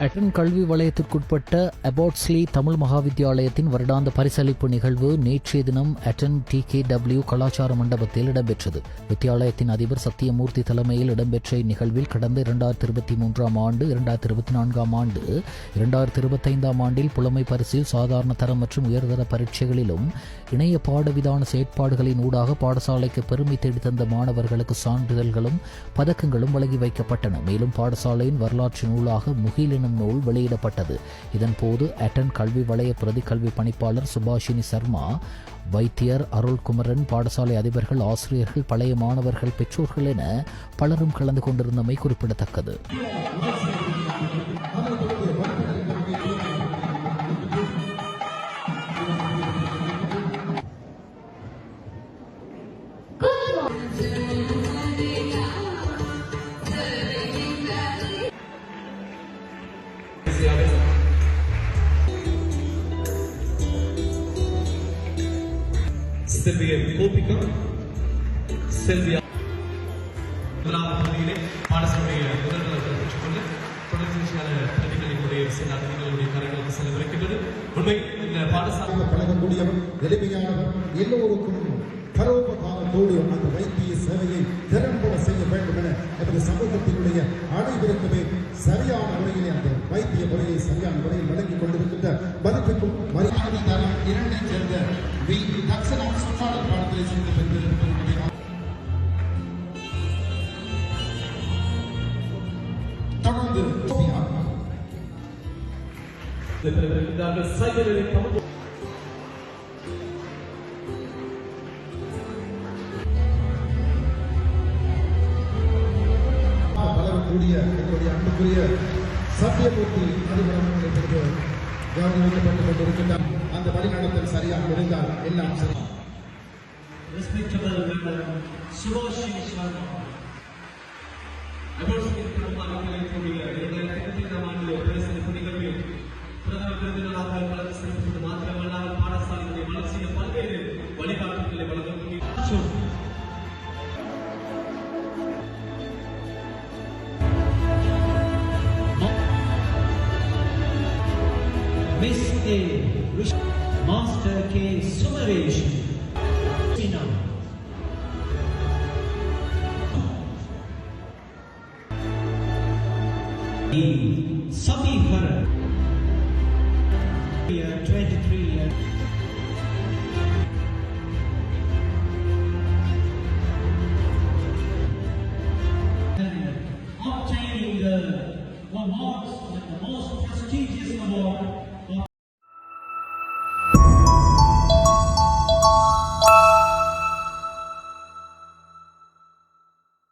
Attend கல்வி வலயத்திற்குட்பட்ட அபாட்ஸ்லி தமிழ் மகாவித்யாலயத்தின் வருடாந்த பரிசளிப்பு நிகழ்வு நேற்றைய தினம் அட்டன் டி கே டபிள்யூ கலாச்சார மண்டபத்தில் இடம்பெற்றது. வித்தியாலயத்தின் அதிபர் சத்தியமூர்த்தி தலைமையில் இடம்பெற்ற இந்நிகழ்வில் கடந்த இரண்டாயிரத்தி இருபத்தி மூன்றாம் ஆண்டு இரண்டாயிரத்தி இருபத்தி நான்காம் ஆண்டு இரண்டாயிரத்தி இருபத்தைந்தாம் ஆண்டில் புலமை பரிசில் சாதாரண தரம் மற்றும் உயர்தர பரீட்சைகளிலும் இணைய பாடவிதான செயற்பாடுகளின் ஊடாக பாடசாலைக்கு பெருமை தேடி தந்த மாணவர்களுக்கு சான்றிதழ்களும் பதக்கங்களும் வழங்கி வைக்கப்பட்டன. மேலும் பாடசாலையின் வரலாற்று நூலாக முகிலின என்னும் நூல் வெளியிடப்பட்டது. இதன்போது அட்டன் கல்வி வலய பிரதி கல்வி பணிப்பாளர் சுபாஷினி சர்மா வைத்தியர் அருள்குமரன் பாடசாலை அதிபர்கள் ஆசிரியர்கள் பழைய மாணவர்கள் பெற்றோர்கள் என பலரும் கலந்து கொண்டிருந்தமை குறிப்பிடத்தக்கது. செல்வியை கோபிக்கும் செல்வியா முதலாவது பகுதியிலே பாடசாலைய முதல்வர் பெற்றுக்கொண்டு தொடர்ச்சியான பிரதிகளினுடைய சில அதிகளுடைய கரைகளுக்கு செலவழிக்கின்றது உண்மை இந்த பாடசாலை ஆக பழகக்கூடியவர் எளிமையானவர் எல்லோருக்கும் பரோபகாரத்தோடு அந்த வைத்திய சேவையை திறம்பட செய்ய வேண்டும் என எமது சமூகத்தினுடைய அனைவருக்குமே சரியான முறையிலே அந்த வைத்திய முறையை சரியான முறையில் வழங்கிக் கொண்டிருக்கின்ற மதிப்புக்கும் மரியாதை தரம் இரண்டை சேர்ந்த வி தக்ஷனா சுற்றாடல் பாடத்திலே சேர்ந்து பெற்றிருப்பவர்களுடைய தொடர்ந்து சோபியா பெறுகின்றார்கள் சைபரில் தமிழ் வளரக்கூடிய எங்களுடைய அன்புக்குரிய சத்தியமூர்த்தி அதிபரம் இப்பொழுது கௌரவிக்கப்பட்டுக் கொண்டிருக்கின்றார் அந்த வழிநடத்தல் சரியாக இருந்தால் எல்லாம் சரி respectable member Subhashi Sharma. Miss A. Master K. Sumaresh. Tina. E. Samihara. Year 23 year. Obtaining the awards, the most prestigious award